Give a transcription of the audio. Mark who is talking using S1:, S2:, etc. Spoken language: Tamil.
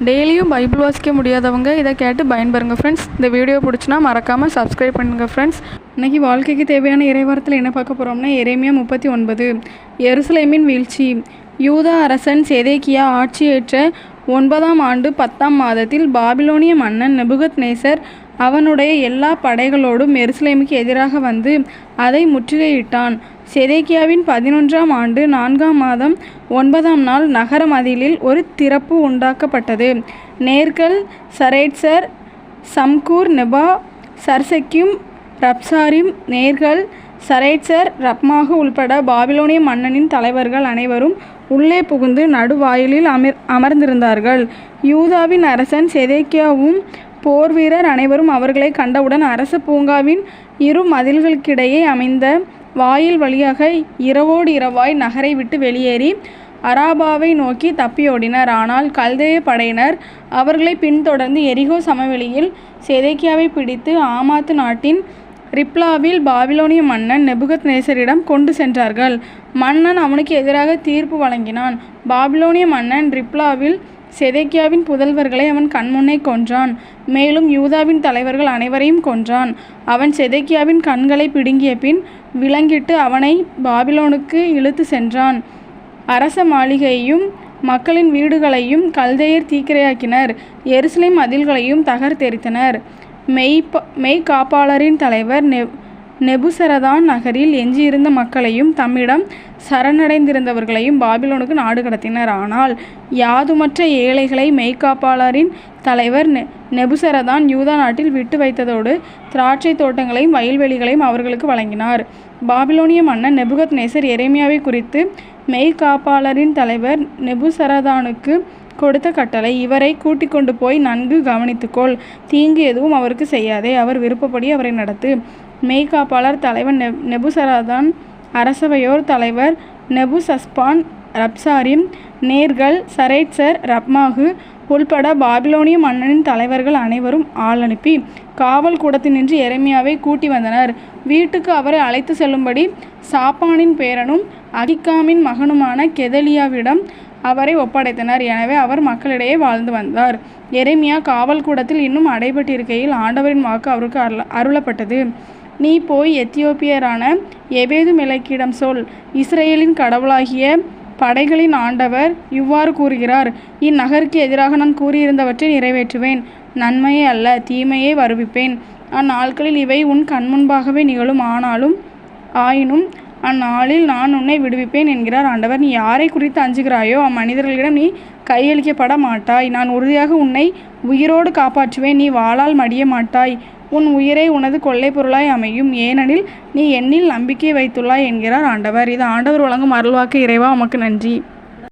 S1: டெய்லியும் பைபிள் வாசிக்க முடியாதவங்க இதை கேட்டு பயன்பெறுங்க ஃப்ரெண்ட்ஸ் இந்த வீடியோ பிடிச்சினா மறக்காமல் சப்ஸ்கிரைப் பண்ணுங்கள் ஃப்ரெண்ட்ஸ் இன்னைக்கு வாழ்க்கைக்கு தேவையான இறைவாரத்தில் என்ன பார்க்க போகிறோம்னா எரேமியா முப்பத்தி ஒன்பது. எருசலேமின் வீழ்ச்சி. யூதா அரசன் செதேக்கியா ஆட்சியேற்ற ஒன்பதாம் ஆண்டு பத்தாம் மாதத்தில் பாபிலோனிய மன்னன் நெபுகத் நேசர் அவனுடைய எல்லா படைகளோடும் எருசலேமுக்கு எதிராக வந்து அதை முற்றுகையிட்டான். செதேக்கியாவின் பதினொன்றாம் ஆண்டு நான்காம் மாதம் ஒன்பதாம் நாள் நகர மதிலில் ஒரு திறப்பு உண்டாக்கப்பட்டது. நேர்கள் சரேட்சர் சம்கூர் நெபா சர்சக்கியும் ரப்சாரிம் நேர்கள் சரேட்சர் ரப்மாக உள்பட பாபிலோனிய மன்னனின் தலைவர்கள் அனைவரும் உள்ளே புகுந்து நடுவாயிலில் அமர் அமர்ந்திருந்தார்கள். யூதாவின் அரசன் செதேக்கியாவும் போர் வீரர் அனைவரும் அவர்களை கண்டவுடன் அரச பூங்காவின் இரு மதில்களுக்கிடையே அமைந்த வாயில் வழியாக இரவோடு இரவாய் நகரை விட்டு வெளியேறி அராபாவை நோக்கி தப்பியோடினர் ஆனால் கல்தேய படையினர் அவர்களை பின்தொடர்ந்து எரிகோ சமவெளியில் செதேக்கியாவை பிடித்து ஆமாத்து நாட்டின் ரிப்லாவில் பாபிலோனிய மன்னன் நெபுகத் நேசரிடம் கொண்டு சென்றார்கள். மன்னன் அவனுக்கு எதிராக தீர்ப்பு வழங்கினான். பாபிலோனிய மன்னன் ரிப்லாவில் செதேக்கியாவின் புதல்வர்களை அவன் கண்முன்னே கொன்றான். மேலும் யூதாவின் தலைவர்கள் அனைவரையும் கொன்றான். அவன் செதேக்கியாவின் கண்களை பிடுங்கிய பின் விலங்கிட்டு அவனை பாபிலோனுக்கு இழுத்து சென்றான். அரச மாளிகையையும் மக்களின் வீடுகளையும் கல்தையர் தீக்கிரையாக்கினர். எருசலேம் மதில்களையும் தகர்த்தெரித்தனர். மெய்ப்ப மெய்காப்பாளரின் தலைவர் நெவ் நெபுசரதான் நகரில் எஞ்சியிருந்த மக்களையும் தம்மிடம் சரணடைந்திருந்தவர்களையும் பாபிலோனுக்கு நாடு கடத்தினர். ஆனால் யாதுமற்ற ஏழைகளை மெய்காப்பாளரின் தலைவர் நெ நெபுசரதான் யூதா நாட்டில் விட்டு வைத்ததோடு திராட்சை தோட்டங்களையும் வயல்வெளிகளையும் அவர்களுக்கு வழங்கினார். பாபிலோனிய மன்னன் நெபுகத் நேசர் எரேமியாவை குறித்து மெய்காப்பாளரின் தலைவர் நெபுசரதானுக்கு கொடுத்த கட்டளை இவரை கூட்டிக் கொண்டு போய் நன்கு கவனித்துக்கொள் தீங்கு எதுவும் அவருக்கு செய்யாதே அவர் விருப்பப்படி அவரை நடத்து. மெய்காப்பாளர் தலைவர் நெ நெபுசராதான் அரசவையோர் தலைவர் நெபுசஸ்பான் ரப்சாரிம் நேர்கள் சரேட்சர் ரப்மாகு உள்பட பாபிலோனிய மன்னனின் தலைவர்கள் அனைவரும் ஆள் அனுப்பி காவல் கூடத்தினின்று எரேமியாவை கூட்டி வந்தனர். வீட்டுக்கு அவரை அழைத்து செல்லும்படி சாப்பானின் பேரனும் அகிக்காமின் மகனுமான கெதலியாவிடம் அவரை ஒப்படைத்தனர். எனவே அவர் மக்களிடையே வாழ்ந்து வந்தார். எரேமியா காவல் கூடத்தில் இன்னும் அடைபட்டிருக்கையில் ஆண்டவரின் வாக்கு அவருக்கு அருள அருளப்பட்டது. நீ போய் எத்தியோப்பியரான எபேது மெலக்கிடம் சொல். இஸ்ரேலின் கடவுளாகிய படைகளின் ஆண்டவர் இவ்வாறு கூறுகிறார் இந்நகருக்கு எதிராக நான் கூறியிருந்தவற்றை நிறைவேற்றுவேன். நன்மையே அல்ல தீமையே வருவிப்பேன். அந்நாட்களில் இவை உன் கண்முன்பாகவே நிகழும். ஆனாலும் ஆயினும் அந்நாளில் நான் உன்னை விடுவிப்பேன் என்கிறார் ஆண்டவர். நீ யாரை குறித்து அஞ்சுகிறாயோ அம்மனிதர்களிடம் நீ கையளிக்கப்பட மாட்டாய். நான் உறுதியாக உன்னை உயிரோடு காப்பாற்றுவேன். நீ வாளால் மடிய மாட்டாய். உன் உயிரை உனது கொள்ளை பொருளாய் அமையும். ஏனெனில் நீ என்னில் நம்பிக்கை வைத்துள்ளாய் என்கிறார் ஆண்டவர். இது ஆண்டவர் வழங்கும் அருள்வாக்கு. இறைவா உமக்கு நன்றி.